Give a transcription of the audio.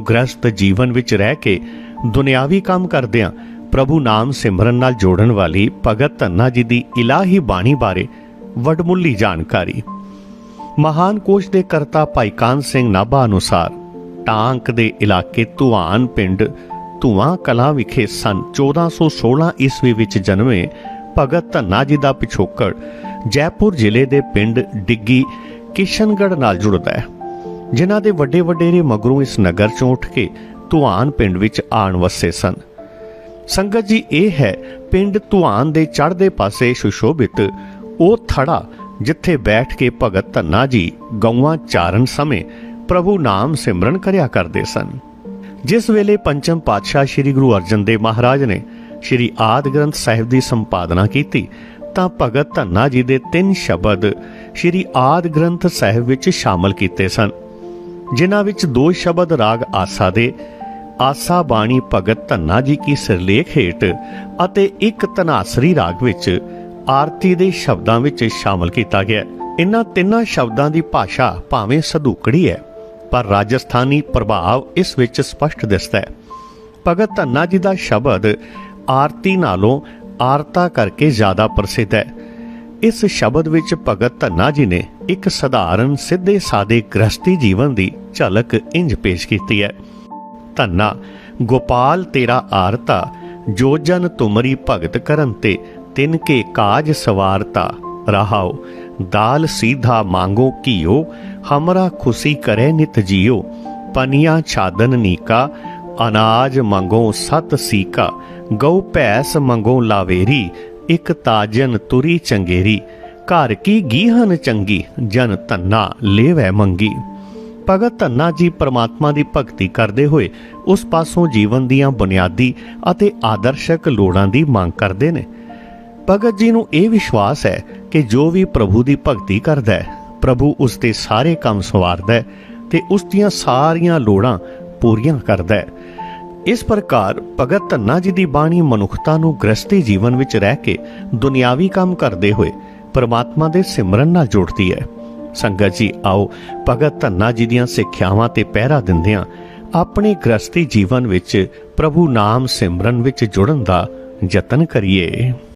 ਗ੍ਰਸਤ ਜੀਵਨ ਵਿੱਚ ਰਹਿ ਕੇ ਦੁਨਿਆਵੀ ਕੰਮ ਕਰਦਿਆਂ ਪ੍ਰਭੂ ਨਾਮ ਸਿਮਰਨ ਨਾਲ ਜੋੜਨ ਵਾਲੀ ਭਗਤ ਧੰਨਾ ਜੀ ਦੀ ਇਲਾਹੀ ਬਾਣੀ ਬਾਰੇ ਵਡਮੁੱਲੀ ਜਾਣਕਾਰੀ। ਮਹਾਨ ਕੋਸ਼ ਦੇ ਕਰਤਾ ਭਾਈ ਕਾਨ ਸਿੰਘ ਨਾਭਾ ਅਨੁਸਾਰ, ਟਾਂਕ ਦੇ ਇਲਾਕੇ ਧੁਆਨ ਪਿੰਡ ਧੂਆਂ ਕਲਾਂ ਵਿਖੇ ਸਨ 1416 ਈਸਵੀ ਵਿੱਚ ਜਨਮੇ ਭਗਤ ਧੰਨਾ ਜੀ ਦਾ ਪਿਛੋਕੜ ਜੈਪੁਰ ਜ਼ਿਲ੍ਹੇ ਦੇ ਪਿੰਡ ਡਿੱਗੀ ਕਿਸ਼ਨਗੜ੍ਹ ਨਾਲ ਜੁੜਦਾ ਹੈ। ਜਿਨ੍ਹਾਂ ਦੇ ਵੱਡੇ ਵਡੇਰੇ ਮਗਰੋਂ ਇਸ ਨਗਰ ਚੋਂ ਉੱਠ ਕੇ ਧੁਆਨ ਪਿੰਡ ਵਿੱਚ ਆਣ ਵਸੇ ਸਨ। ਸੰਗਤ ਜੀ ਇਹ ਹੈ, ਪਿੰਡ ਧੁਆਨ ਦੇ ਚੜ੍ਹਦੇ ਪਾਸੇ ਸੁਸ਼ੋਭਿਤ, ਉਹ ਥੜਾ ਜਿੱਥੇ ਬੈਠ ਕੇ ਭਗਤ ਧੰਨਾ ਜੀ ਗਊਆਂ ਚਾਰਨ ਸਮੇਂ ਪ੍ਰਭੂ ਨਾਮ ਸਿਮਰਨ ਕਰਿਆ ਕਰਦੇ ਸਨ। ਜਿਸ ਵੇਲੇ ਪੰਚਮ ਪਾਤਸ਼ਾਹ ਸ੍ਰੀ ਗੁਰੂ ਅਰਜਨ ਦੇਵ ਮਹਾਰਾਜ ਨੇ ਸ੍ਰੀ ਆਦ ਗ੍ਰੰਥ ਸਾਹਿਬ ਦੀ ਸੰਪਾਦਨਾ ਕੀਤੀ, ਤਾਂ ਭਗਤ ਧੰਨਾ ਜੀ ਦੇ ਤਿੰਨ ਸ਼ਬਦ ਸ੍ਰੀ ਆਦ ਗ੍ਰੰਥ ਸਾਹਿਬ ਵਿੱਚ ਸ਼ਾਮਲ ਕੀਤੇ ਸਨ। ਜਿਨ੍ਹਾਂ ਵਿੱਚ ਦੋ ਸ਼ਬਦ ਰਾਗ ਆਸਾ ਦੇ, ਆਸਾ ਬਾਣੀ ਭਗਤ ਧੰਨਾ ਜੀ ਕੀ ਸਿਰਲੇਖ ਹੇਠ ਅਤੇ ਇੱਕ ਧਨਾਸਰੀ ਰਾਗ ਵਿੱਚ ਆਰਤੀ ਦੇ ਸ਼ਬਦਾਂ ਵਿੱਚ ਸ਼ਾਮਲ ਕੀਤਾ ਗਿਆ। ਇਹਨਾਂ ਤਿੰਨਾਂ ਸ਼ਬਦਾਂ ਦੀ ਭਾਸ਼ਾ ਭਾਵੇਂ ਸਧੂਕੜੀ ਹੈ, ਪਰ ਰਾਜਸਥਾਨੀ ਪ੍ਰਭਾਵ ਇਸ ਵਿੱਚ ਸਪਸ਼ਟ ਦਿਸਦਾ ਹੈ। ਭਗਤ ਧੰਨਾ ਜੀ ਦਾ ਸ਼ਬਦ ਆਰਤੀ ਨਾਲੋਂ ਆਰਤਾ ਕਰਕੇ ਜ਼ਿਆਦਾ ਪ੍ਰਸਿੱਧ ਹੈ। ਇਸ ਸ਼ਬਦ ਵਿੱਚ ਭਗਤ ਧੰਨਾ ਜੀ ਨੇ ਇੱਕ ਸਧਾਰਨ, ਸਿੱਧੇ, ਸਾਦੇ ਗ੍ਰਸਤੀ ਜੀਵਨ ਦੀ ਝਲਕ ਇੰਜ ਪੇਸ਼ ਕੀਤੀ ਹੈ। ਧੰਨਾ, ਗੋਪਾਲ ਤੇਰਾ ਆਰਤਾ, ਜੋ ਜਨ ਤੁਮਰੀ ਭਗਤ ਕਰਨ ਤੇ, ਤਿਨ ਕੇ ਕਾਜ ਸਵਾਰਤਾ ਰਹਾਓ ਦਾਲ ਸੀਧਾ ਮੰਗੋ ਕੀਓ ਹਮਰਾ ਖੁਸ਼ੀ ਕਰੇ ਨਿਤ ਜੀਓ, ਪਨੀਆਂ ਛਾਦਨ ਨੀਕਾ, ਅਨਾਜ ਮੰਗੋ ਸਤ ਸੀਕਾ, ਗਊ ਭੈਸ ਮੰਗੋ ਲਾਵੇਰੀ ਇਕ ਤਾਜਨ ਤੁਰੀ ਚੰਗੇਰੀ, ਘਰ ਕੀ ਗੀਹਨ ਚੰਗੀ, ਜਨ ਧੰਨਾ ਲੇਵੈ ਮੰਗੀ। ਭਗਤ ਧੰਨਾ ਜੀ ਪ੍ਰਮਾਤਮਾ ਦੀ ਭਗਤੀ ਕਰਦੇ ਹੋਏ ਉਸ ਪਾਸੋਂ ਜੀਵਨ ਦੀਆਂ ਬੁਨਿਆਦੀ ਅਤੇ ਆਦਰਸ਼ਕ ਲੋੜਾਂ ਦੀ ਮੰਗ ਕਰਦੇ ਨੇ। ਭਗਤ ਜੀ ਨੂੰ ਇਹ ਵਿਸ਼ਵਾਸ ਹੈ ਕਿ ਜੋ ਵੀ ਪ੍ਰਭੂ ਦੀ ਭਗਤੀ ਕਰਦਾ ਹੈ, ਪ੍ਰਭੂ ਉਸ ਦੇ ਸਾਰੇ ਕੰਮ ਸਵਾਰਦਾ ਹੈ ਤੇ ਉਸ ਦੀਆਂ ਸਾਰੀਆਂ ਲੋੜਾਂ ਪੂਰੀਆਂ ਕਰਦਾ ਹੈ। ਇਸ ਪ੍ਰਕਾਰ ਭਗਤ ਧੰਨਾ ਜੀ ਦੀ ਬਾਣੀ ਮਨੁੱਖਤਾ ਨੂੰ ਗ੍ਰਸਤੀ ਜੀਵਨ ਵਿੱਚ ਰਹਿ ਕੇ ਦੁਨਿਆਵੀ ਕੰਮ ਕਰਦੇ ਹੋਏ ਪਰਮਾਤਮਾ ਦੇ ਸਿਮਰਨ ਨਾਲ ਜੋੜਦੀ ਹੈ। ਸੰਗਤ ਜੀ, ਆਓ ਭਗਤ ਧੰਨਾ ਜੀ ਦੀਆਂ ਸਿੱਖਿਆਵਾਂ ਤੇ ਪਹਿਰਾ ਦਿੰਦਿਆਂ ਆਪਣੇ ਗ੍ਰਸਤੀ ਜੀਵਨ ਵਿੱਚ ਪ੍ਰਭੂ ਨਾਮ ਸਿਮਰਨ ਵਿੱਚ ਜੁੜਨ ਦਾ ਯਤਨ ਕਰੀਏ।